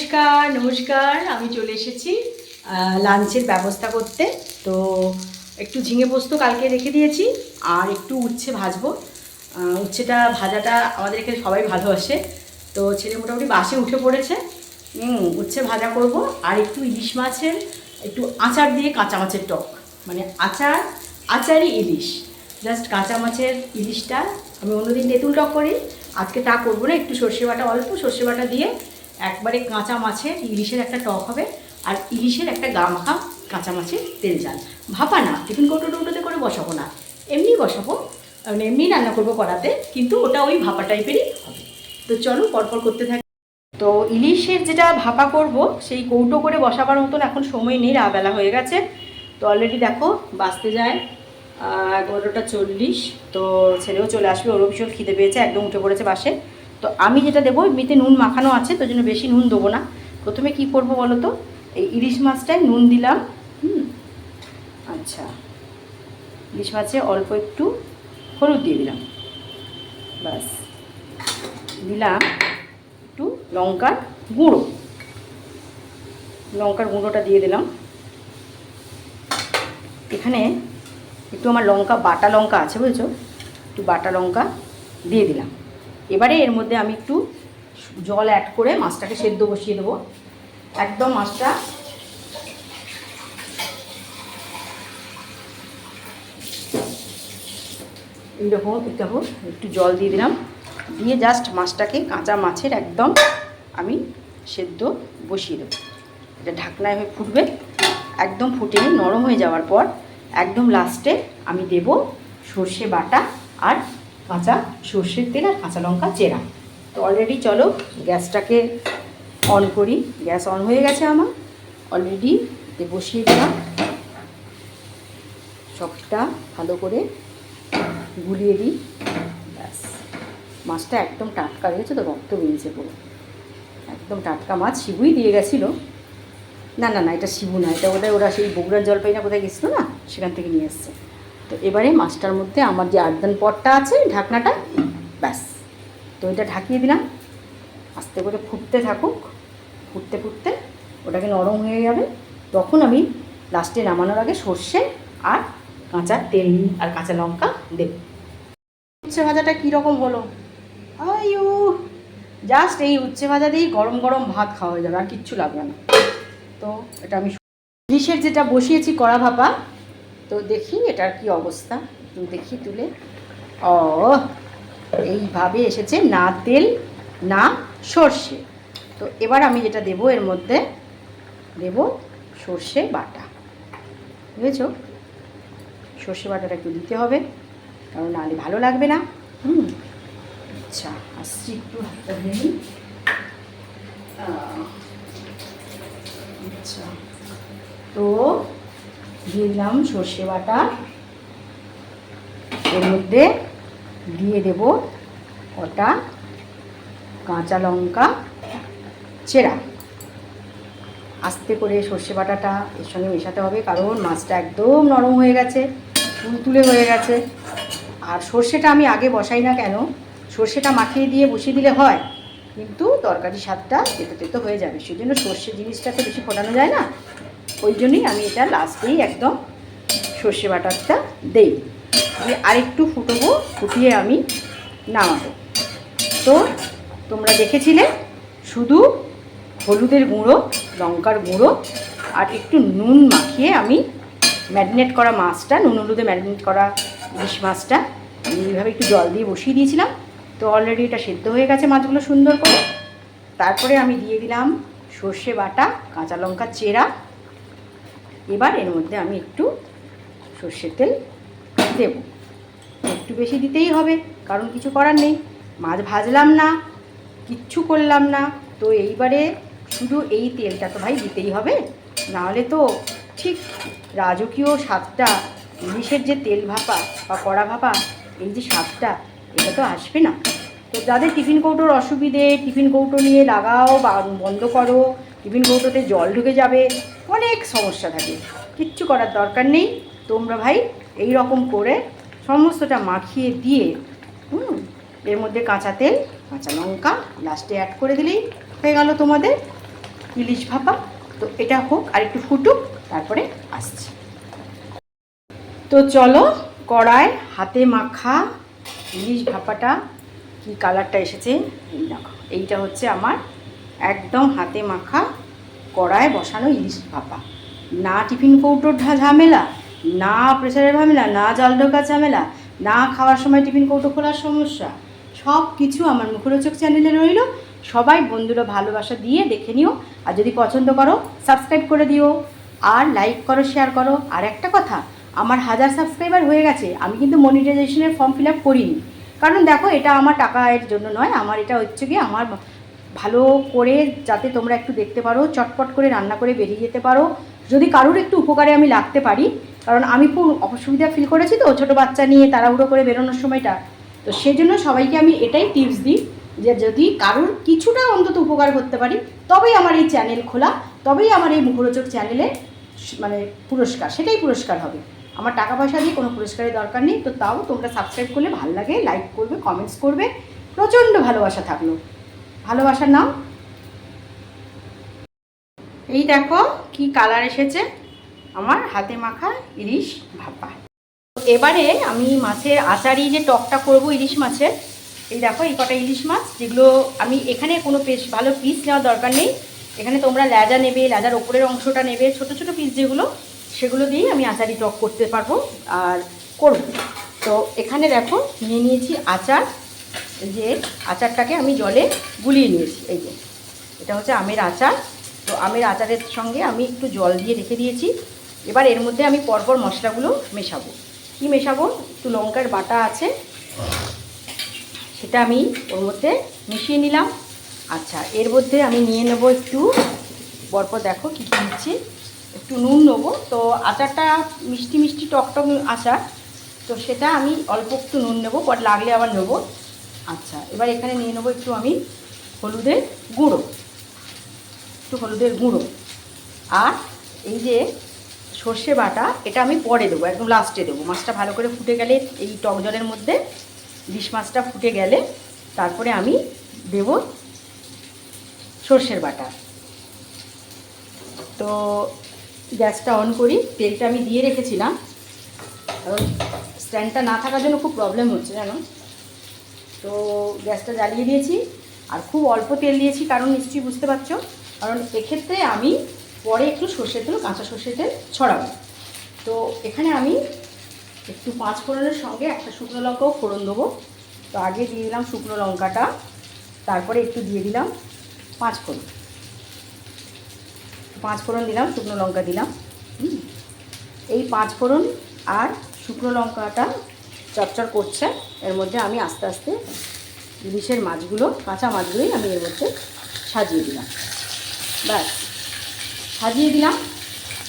নমস্কার নমস্কার, আমি চলে এসেছি লাঞ্চের ব্যবস্থা করতে। তো একটু ঝিঙে পোস্ত কালকে রেখে দিয়েছি, আর একটু উচ্ছে ভাজবো। উচ্ছেটা, ভাজাটা আমাদের এখানে সবাই ভালোবাসে তো ছেলে মোটামুটি বাসে উঠে পড়েছে। উচ্ছে ভাজা করব, আর একটু ইলিশ মাছের, একটু আচার দিয়ে কাঁচা মাছের টক। মানে আচার, আচারই ইলিশ। জাস্ট কাঁচা মাছের ইলিশটা। আমি অন্যদিন তেঁতুল টক করি। আজকে তা করব না, একটু সর্ষে বাটা, অল্প সর্ষে বাটা দিয়ে একবারে কাঁচা মাছের ইলিশের একটা টক হবে আর ইলিশের একটা গা মাখা কাঁচা মাছের তেল জাল। ভাপা না, টিফিন কৌটো টৌটোতে করে বসাবো না। এমনি বসাবো মানে এমনি রান্না করব কড়াতে, কিন্তু ওটা ওই ভাপা টাইপেরই হবে। তো চলো পরপর করতে থাকি। তো ইলিশের যেটা ভাপা করব, সেই কৌটো করে বসাবার মতন এখন সময় নেই রাবেলা হয়ে গেছে। তো অলরেডি দেখো, বাঁচতে যায়। এগারোটা চল্লিশ, তো ছেলেও চলে আসবে, ওরও ভীষণ খিদে পেয়েছে, একদম উঠে পড়েছে বাসে। তো আমি যেটা দেবো, এমনিতে নুন মাখানো আছে, তো জন্য বেশি নুন দেবো না। প্রথমে কি করব বলো তো? এই ইলিশ মাছটায় নুন দিলাম। হুম? আচ্ছা। ইলিশ মাছে অল্প একটু হলুদ দিয়ে দিলাম। ব্যাস। দিলাম একটু লঙ্কার গুঁড়ো। লঙ্কার গুঁড়োটা দিয়ে দিলাম। এখানে একটু আমার লঙ্কা, বাটা লঙ্কা আছে বুঝেছ? একটু বাটা লঙ্কা দিয়ে দিলাম। এবারে এর মধ্যে আমি একটু জল অ্যাড করে মাছটাকে সেদ্ধ বসিয়ে দেবো। একদম মাছটা এইরকম দেখো, একটু জল দিয়ে দিলাম। দিয়ে জাস্ট মাছটাকে কাঁচা মাছের একদম আমি সেদ্ধ বসিয়ে দেবো। এটা ঢাকনায় হয়ে ফুটবে, একদম ফুটে নরম হয়ে যাওয়ার পর একদম লাস্টে আমি দেব সর্ষে বাটা আর কাঁচা সর্ষের তেল আর কাঁচা লঙ্কা চেরা। তো অলরেডি চলো গ্যাসটাকে অন করি। গ্যাস অন হয়ে গেছে আমার। অলরেডি বসিয়ে দিলাম। সবটা ভালো করে গুলিয়ে দিই। ব্যাস। মাছটা একদম টাটকা রয়েছে তো? রক্ত বেরিয়েছে পুরো। একদম টাটকা মাছ। শিবুই দিয়ে গেছিল। না না না, এটা শিবু না। এটা ওটা ওরা সেই বগুড়ার জলপাই না কোথায় গেছিল না? সেখান থেকে নিয়ে এসছে। তো এবারে মাছটার মধ্যে আমার যে আর্দান পটটা আছে ঢাকনাটা ব্যাস। তো এটা ঢাকিয়ে দিলাম। আস্তে করে ফুটতে থাকুক ফুটতে ফুটতে ওটাকে নরম হয়ে যাবে। তখন আমি লাস্টে নামানোর আগে সর্ষে আর কাঁচা তেল আর কাঁচা লঙ্কা দেব। উচ্ছে ভাজাটা কীরকম হলো? আয়ু জাস্ট এই উচ্ছে ভাজা দিয়েই গরম গরম ভাত খাওয়া হয়ে যাবে আর কিচ্ছু লাগবে না। তো এটা আমি ইলিশের যেটা বসিয়েছি কড়া ভাপা তো দেখি এটার কি অবস্থা। একটু দেখি তুলে। ও, এইভাবে এসেছে না তেল, না সর্ষে। তো এবার আমি যেটা দেবো এর মধ্যে, দেব সর্ষে বাটা। বুঝেছ? সর্ষে বাটাটা একটু দিতে হবে, কারণ নাহলে ভালো লাগবে না। হুম। আচ্ছা আসছি একটু আচ্ছা। তো দিয়ে দিলাম সর্ষে বাটা। এর মধ্যে দিয়ে দেব কটা কাঁচা লঙ্কা, চেরা। আস্তে করে সর্ষে বাটাটা এর সঙ্গে মেশাতে হবে, কারণ মাছটা একদম নরম হয়ে গেছে, তুলতুলে হয়ে গেছে। আর সর্ষেটা আমি আগে বসাই না কেন, সর্ষেটা মাখিয়ে দিয়ে বসিয়ে দিলে হয়, কিন্তু তরকারি স্বাদটা তেতো তেতো হয়ে যাবে। সেই জন্য সর্ষে জিনিসটা তো বেশি ফোটানো যায় না। ওই জন্যই আমি এটা লাস্টেই একদম সর্ষে বাটারটা দেই। দিয়ে আরেকটু ফুটবো, ফুটিয়ে আমি নামাবো। তো তোমরা দেখেছিলে, শুধু হলুদের গুঁড়ো, লঙ্কার গুঁড়ো আর একটু নুন মাখিয়ে আমি ম্যারিনেট করা মাছটা, নুন হলুদে ম্যারিনেট করা ইলিশ মাছটা আমি এইভাবে একটু জল দিয়ে বসিয়ে দিয়েছিলাম। তো অলরেডি এটা সেদ্ধ হয়ে গেছে মাছগুলো সুন্দর করে। তারপরে আমি দিয়ে দিলাম সর্ষে বাটা, কাঁচা লঙ্কা চেরা এবার এর মধ্যে আমি একটু সর্ষের তেল দেব। একটু বেশি দিতেই হবে, কারণ কিছু করার নেই। মাছ ভাজলাম না, কিচ্ছু করলাম না। তো এইবারে শুধু এই তেলটা তো ভাই দিতেই হবে। নাহলে তো ঠিক রাজকীয় স্বাদটা, ইলিশের যে তেল ভাপা বা কড়া ভাপা, এই যে স্বাদটা, এটা তো আসবে না। তো যাদের টিফিন কৌটোর অসুবিধে, টিফিন কৌটো নিয়ে লাগাও বা বন্ধ করো, টিফিন কৌটোতে জল ঢুকে যাবে অনেক সমস্যা থাকে। কিচ্ছু করার দরকার নেই। তোমরা ভাই এই রকম করে সমস্তটা মাখিয়ে দিয়ে, হুম, এর মধ্যে কাঁচা তেল, কাঁচা লঙ্কা লাস্টে অ্যাড করে দিলেই হয়ে গেল তোমাদের ইলিশ ভাপা। তো এটা হোক আর একটু ফুটুক, তারপরে আসছি। তো চলো কড়াই হাতে মাখা ইলিশ ভাপাটা কি কালারটা এসেছে? এই দেখো, এইটা হচ্ছে আমার একদম হাতে মাখা কড়ায় বসানো ইলিশ ভাপা। না টিফিন কৌটোর ঝামেলা, না প্রেসারের ঝামেলা, না জল ঢোকা ঝামেলা, না খাওয়ার সময় টিফিন কৌটো খোলার সমস্যা। সব কিছু আমার মুখরোচক চ্যানেলে রইল। সবাই বন্ধুরা ভালোবাসা দিয়ে দেখে নিও। আর যদি পছন্দ করো সাবস্ক্রাইব করে দিও। আর লাইক করো শেয়ার করো। আর একটা কথা, আমার হাজার সাবস্ক্রাইবার হয়ে গেছে। আমি কিন্তু মনিটাইজেশনের ফর্ম ফিল আপ করিনি। কারণ দেখো, এটা আমার টাকার জন্য নয়। আমার এটা হচ্ছে কি আমার ভালো করে যাতে তোমরা একটু দেখতে পারো, চটপট করে রান্না করে বেরিয়ে যেতে পারো। যদি কারোর একটু উপকারে আমি লাগতে পারি, কারণ আমি খুব অসুবিধা ফিল করেছি তো, ছোটো বাচ্চা নিয়ে তাড়াহুড়ো করে বেরোনোর সময়টা। তো সেজন্য সবাইকে আমি এটাই টিপস দিই যে যদি কারোর কিছুটা অন্তত উপকার করতে পারি, তবেই আমার এই চ্যানেল খোলা, তবেই আমার এই মুখরোচক চ্যানেলে মানে পুরস্কার, সেটাই পুরস্কার হবে। আমার টাকা পয়সা দিয়ে কোনো পুরস্কারের দরকার নেই, তো তাও তোমরা সাবস্ক্রাইব করলে ভালো লাগে লাইক করবে কমেন্টস করবে, প্রচণ্ড ভালোবাসা থাকল। ভালোবাসার নাম? এই দেখো কি কালার এসেছে আমার হাতে মাখা ইলিশ ভাপা। এবারে আমি মাছের আচারি যে টকটা করব ইলিশ মাছের, এই দেখো এই কটা ইলিশ মাছ, যেগুলো আমি এখানে কোনো পিস ভালো পিস নেওয়ার দরকার নেই। এখানে তোমরা ল্যাজা নেবে ল্যাজার ওপরের অংশটা নেবে, ছোট ছোট পিস যেগুলো, সেগুলো দিয়েই আমি আচারি টক করতে পারব আর করব। তো এখানে দেখো নিয়ে নিয়েছি আচার। যে আচারটাকে আমি জলে গুলিয়ে নিয়েছি, এই যে। এটা হচ্ছে আমের আচার। তো আমের আচারের সঙ্গে আমি একটু জল দিয়ে রেখে দিয়েছি। এবার এর মধ্যে আমি পরপর মশলাগুলো মেশাবো। কি মেশাবো? একটু লঙ্কার বাটা আছে। সেটা আমি ওর মধ্যে মিশিয়ে নিলাম। আচ্ছা এর মধ্যে আমি নিয়ে নেব একটু। পরপর দেখো কী কী নিচ্ছি একটু নুন নেব। তো আচারটা মিষ্টি মিষ্টি টক টক আচার। তো সেটা আমি অল্প একটু নুন নেব। পর লাগলে আবার নেব। আচ্ছা এবার এখানে নিয়ে নেব একটু আমি হলুদের গুঁড়ো, একটু হলুদের গুঁড়ো। আর এই যে সর্ষে বাটা, এটা আমি পরে দেবো, একদম লাস্টে দেবো। মাছটা ভালো করে ফুটে গেলে, এই টক জলের মধ্যে ইলিশ মাছটা ফুটে গেলে, তারপরে আমি দেব সর্ষের বাটা। তো গ্যাসটা অন করি, তেলটা আমি দিয়ে রেখেছিলাম। স্ট্যান্ডটা না থাকার জন্য খুব প্রবলেম হচ্ছে, জানো? তো গ্যাসটা জ্বালিয়ে দিয়েছি আর খুব অল্প তেল দিয়েছি, কারণ নিশ্চয়ই বুঝতে পারছ। কারণ এক্ষেত্রে আমি পরে একটু সর্ষের তেল, কাঁচা সর্ষের তেল ছড়াবো। তো এখানে আমি একটু পাঁচ ফোড়নের সঙ্গে একটা শুকনো লঙ্কাও ফোড়ন দেবো। তো আগে দিয়ে দিলাম শুকনো লঙ্কাটা, তারপরে একটু দিয়ে দিলাম পাঁচ ফোড়ন। পাঁচ ফোড়ন দিলাম, শুকনো লঙ্কা দিলাম। এই পাঁচ ফোড়ন আর শুকনো লঙ্কাটা চটচর করছে। এর মধ্যে আমি আস্তে আস্তে ইলিশের মাছগুলো, কাঁচা মাছগুলোই আমি এর মধ্যে সাজিয়ে দিলাম। ব্যাস, সাজিয়ে দিলাম।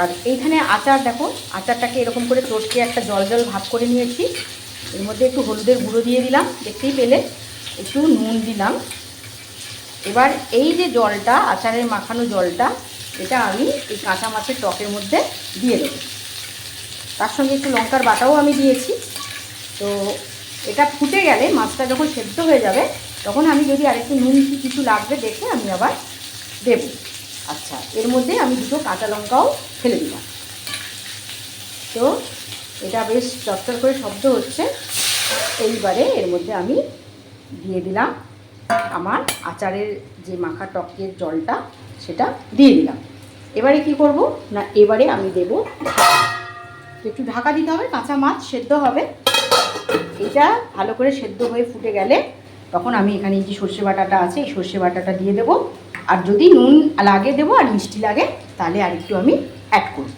আর এইখানে আচার দেখো, আচারটাকে এরকম করে চটকে একটা জল জল ভাগ করে নিয়েছি। এর মধ্যে একটু হলুদের গুঁড়ো দিয়ে দিলাম, দেখতেই পেলে? একটু নুন দিলাম। এবার এই যে জলটা, আচারের মাখানো জলটা, এটা আমি এই কাঁচা মাছের টকের মধ্যে দিয়ে দেবো। তার সঙ্গে একটু লঙ্কার বাটাও আমি দিয়েছি। তো এটা ফুটে গেলে মাছটা যখন সেদ্ধ হয়ে যাবে, তখন আমি যদি আরেকটু নুন কি কিছু লাগবে দেখে আমি আবার দেব। আচ্ছা এর মধ্যে আমি দুটো কাঁচা লঙ্কাও ফেলে দিলাম। তো এটা বেশ চটচর করে শব্দ হচ্ছে। এইবারে এর মধ্যে আমি দিয়ে দিলাম আমার আচারের যে মাখা টকের জলটা, সেটা দিয়ে দিলাম। এবারে কি করব? না, এবারে আমি দেব একটু ঢাকা দিতে হবে, কাঁচা মাছ সেদ্ধ হবে। এটা ভালো করে সেদ্ধ হয়ে ফুটে গেলে তখন আমি এখানে যে সর্ষে বাটাটা আছে, এই সর্ষে বাটাটা দিয়ে দেবো। আর যদি নুন লাগে দেবো আর মিষ্টি লাগে, তাহলে আর একটু আমি অ্যাড করব।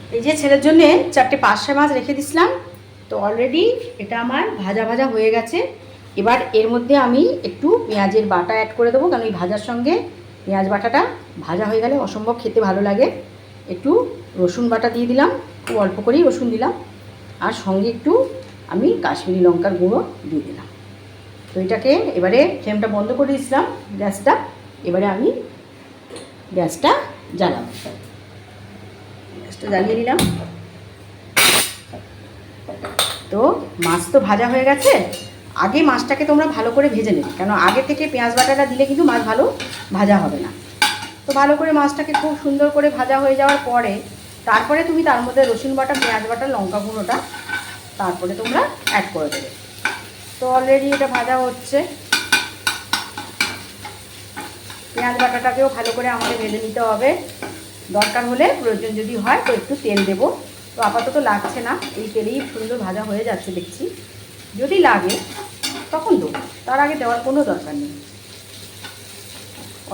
এই যে ছেলের জন্যে চারটে পাঁচশো মাছ রেখে দিছিলাম, তো অলরেডি এটা আমার ভাজা ভাজা হয়ে গেছে। এবার এর মধ্যে আমি একটু পেঁয়াজের বাটা অ্যাড করে দেবো, কারণ এই ভাজার সঙ্গে পেঁয়াজ বাটাটা ভাজা হয়ে গেলে অসম্ভব খেতে ভালো লাগে। একটু রসুন বাটা দিয়ে দিলাম, খুব অল্প করেই রসুন দিলাম। আর সঙ্গে একটু আমি কাশ্মীরি লঙ্কার গুঁড়ো দিয়ে দিলাম। তো এটাকে এবারে ফ্লেমটা বন্ধ করে দিয়েছিলাম গ্যাসটা, এবারে আমি গ্যাসটা জ্বালাবো। গ্যাসটা জ্বালিয়ে দিলাম তো মাছ তো ভাজা হয়ে গেছে। আগে মাছটাকে তোমরা ভালো করে ভেজে নেবে, কেন আগে থেকে পেঁয়াজ বাটাটা দিলে কিন্তু মাছ ভালো ভাজা হবে না। তো ভালো করে মাছটাকে খুব সুন্দর করে ভাজা হয়ে যাওয়ার পরে তারপরে তুমি তার মধ্যে রসুন বাটা, পেঁয়াজ বাটা, লঙ্কা গুঁড়োটা তারপরে তোমরা অ্যাড করে দেবে। তো অলরেডি এটা ভাজা হচ্ছে। পেঁয়াজ বাটাটাকেও ভালো করে আমাকে ভেজে নিতে হবে। দরকার হলে প্রয়োজন যদি হয় তো একটু তেল দেবো। তো আপাতত লাগছে না, এই তেলেই সুন্দর ভাজা হয়ে যাচ্ছে দেখছি। যদি লাগে, তখন দেবো। তার আগে দেওয়ার কোনো দরকার নেই।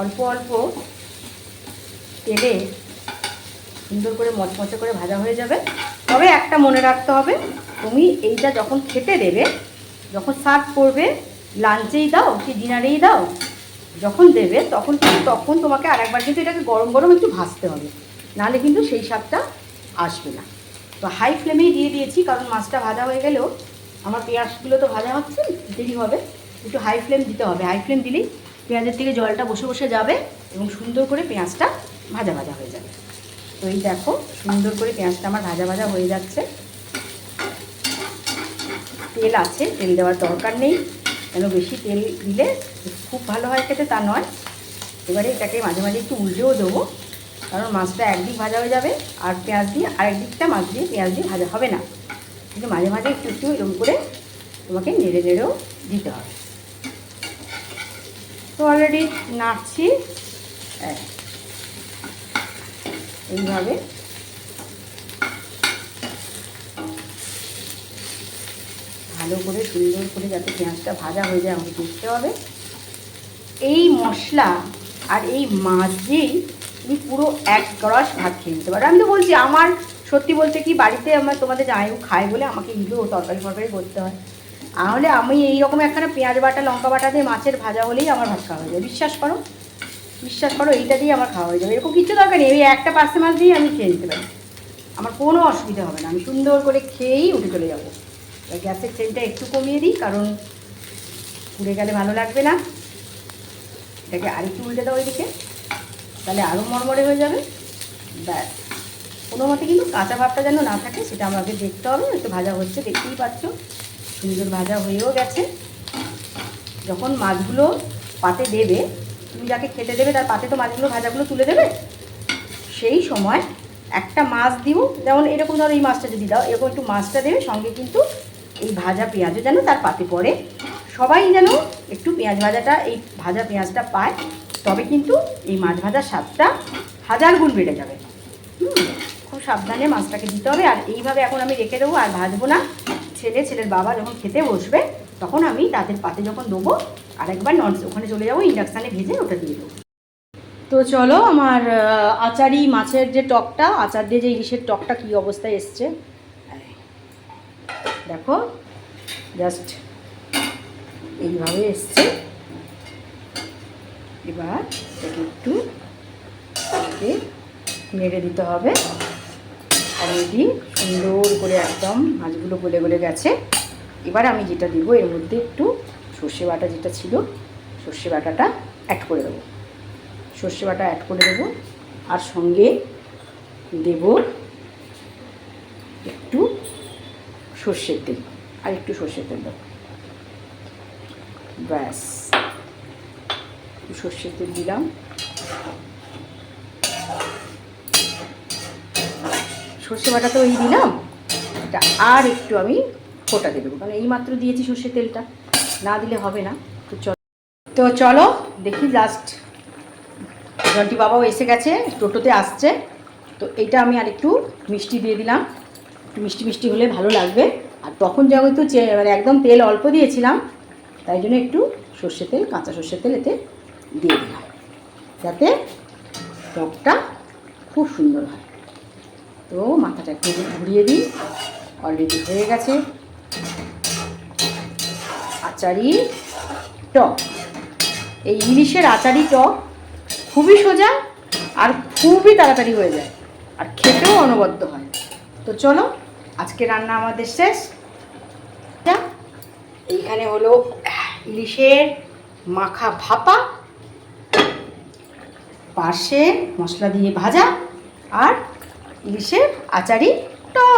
অল্প অল্প তেলে সুন্দর করে মচমচে করে ভাজা হয়ে যাবে। তবে একটা মনে রাখতে হবে তুমি এইটা যখন খেতে দেবে, যখন সার্ভ করবে লাঞ্চেই দাও কি ডিনারেই দাও, যখন দেবে তখন কিন্তু তখন তোমাকে আরেকবার কিন্তু এটাকে গরম গরম একটু ভাজতে হবে। নাহলে কিন্তু সেই স্বাদটা আসবে না। তো হাই ফ্লেমেই দিয়ে দিয়েছি, কারণ মাছটা ভাজা হয়ে গেলেও আমার পেঁয়াজগুলো তো ভাজা হচ্ছে, দেরি হবে। একটু হাই ফ্লেম দিতে হবে। হাই ফ্লেম দিলেই পেঁয়াজের থেকে জলটা বসে বসে যাবে এবং সুন্দর করে পেঁয়াজটা ভাজা ভাজা হয়ে যাবে। তো এই দেখো সুন্দর করে পেঁয়াজটা আমার ভাজা ভাজা হয়ে যাচ্ছে। তেল আছে, তেল দেওয়ার দরকার নেই। কেন বেশি তেল দিলে খুব ভালো হয় খেতে, তা নয়। এবারে এটাকে মাঝে মাঝে একটু উল্টেও দেবো। কারণ মাছটা একদিক ভাজা হয়ে যাবে, আর পেঁয়াজ দিয়ে আরেক দিকটা মাছ দিয়ে পেঁয়াজ দিয়ে ভাজা হবে না। কিন্তু মাঝে মাঝে একটু একটু এরকম করে তোমাকে নেড়ে নেড়েও দিতে হবে। তো অলরেডি নাড়ছি। হ্যাঁ। এইভাবে ভালো করে, সুন্দর করে যাতে পেঁয়াজটা ভাজা হয়ে যায়, আমাকে দেখতে হবে। এই মশলা আর এই মাছ দিয়েই তুমি পুরো এক গ্রাস ভাত খেয়ে নিতে পারো আমি তো বলছি, আমার সত্যি বলতে কি, বাড়িতে আমার তোমাদের জামাইবু খায় বলে আমাকে এগুলো তরকারি ফরকারি করতে হয়। তাহলে আমি এই রকম একখানা পেঁয়াজ বাটা, লঙ্কা বাটা দিয়ে মাছের ভাজা হলেই আমার ভাত খাওয়া হয়ে যাবে। বিশ্বাস করো? বিশ্বাস করো, এইটা দিয়ে আমার খাওয়া হয়ে যাবে। এরকম কিছু দরকার নেই এই একটা পার্সে মাছ দিয়ে আমি খেয়ে নিতে পারি। আমার কোনো অসুবিধা হবে না, আমি সুন্দর করে খেয়েই উঠে চলে যাব। গ্যাসের ফ্লেমটা একটু কমিয়ে দিই, কারণ পুড়ে গেলে ভালো লাগবে না। এটাকে আরেকটু উল্টে দাও ওইদিকে। তাহলে আরও মরমরে হয়ে যাবে। ব্যাস। কোনো মতে কিন্তু কাঁচা ভাবটা যেন না থাকে, সেটা আমাকে দেখতে হবে। একটু ভাজা হচ্ছে, দেখতেই পাচ্ছ। সুন্দর ভাজা হয়েও গেছে। যখন মাছগুলো পাতে দেবে, তুমি যাকে খেতে দেবে, তার পাতে তো মাছগুলো, ভাজাগুলো তুলে দেবে, সেই সময় একটা মাছ দিও। যেমন এরকম ধরো এই মাছটা যদি দাও, এরকম একটু মাছটা দেবে, সঙ্গে কিন্তু এই ভাজা পেঁয়াজও যেন তার পাতে পড়ে। সবাই যেন একটু পেঁয়াজ ভাজাটা, এই ভাজা পেঁয়াজটা পায়, তবে কিন্তু এই মাছ ভাজার স্বাদটা হাজার গুণ বেড়ে যাবে। খুব সাবধানে মাছটাকে দিতে হবে। আর এইভাবে এখন আমি রেখে দেবো, আর ভাজবো না। ছেলে, ছেলের বাবা যখন খেতে বসবে, তখন আমি তাদের পাতে যখন দেবো, আরেকবার নন ওখানে চলে যাব, ইন্ডাকশানে ভেজে ওটা দিয়ে দেবো। তো চলো, আমার আচারি মাছের যে টকটা, আচার দিয়ে যে ইলিশের টকটা কী অবস্থায় এসছে দেখো জাস্ট এইভাবে এসছে। এবার এটাকে একটু নেড়ে দিতে হবে। অলরেডি সুন্দর করে একদম মাছগুলো গলে গলে গেছে। এবার আমি যেটা দিব, এর মধ্যে একটু সর্ষে বাটা যেটা ছিল, সর্ষে বাটাটা অ্যাড করে দেবো। সর্ষে বাটা অ্যাড করে দেবো। আর সঙ্গে দেব একটু সর্ষের তেল, আর একটু সর্ষের তেল দেবো। ব্যাস। সর্ষের তেল দিলাম। সর্ষে বাটা তো এই দিলাম। এটা আর একটু আমি ফোটাতে দেবো, কারণ এই মাত্র দিয়েছি সর্ষের তেলটা। না দিলে হবে না। তো চলো তো চলো, দেখি লাস্ট জন্টি বাবাও এসে গেছে, টোটোতে আসছে। তো এইটা আমি আর একটু মিষ্টি দিয়ে দিলাম। একটু মিষ্টি মিষ্টি হলে ভালো লাগবে। আর তখন যেহেতু মানে একদম তেল অল্প দিয়েছিলাম, তাই জন্য একটু সর্ষের তেল, কাঁচা সর্ষের তেল এতে দিয়ে দিলাম। যাতে টকটা খুব সুন্দর হয়। তো মাথাটা একটু ঘুরিয়ে দিই। অলরেডি হয়ে গেছে। আচারি টক। এই ইলিশের আচারি টক খুবই সোজা আর খুবই তাড়াতাড়ি হয়ে যায়। আর খেতেও অনবদ্য হয়। তো চলো আজকে রান্না আমাদের শেষ। এইখানে হলো ইলিশের মাখা ভাপা পাশে মশলা দিয়ে ভাজা, আর ইলিশের আচারি টক।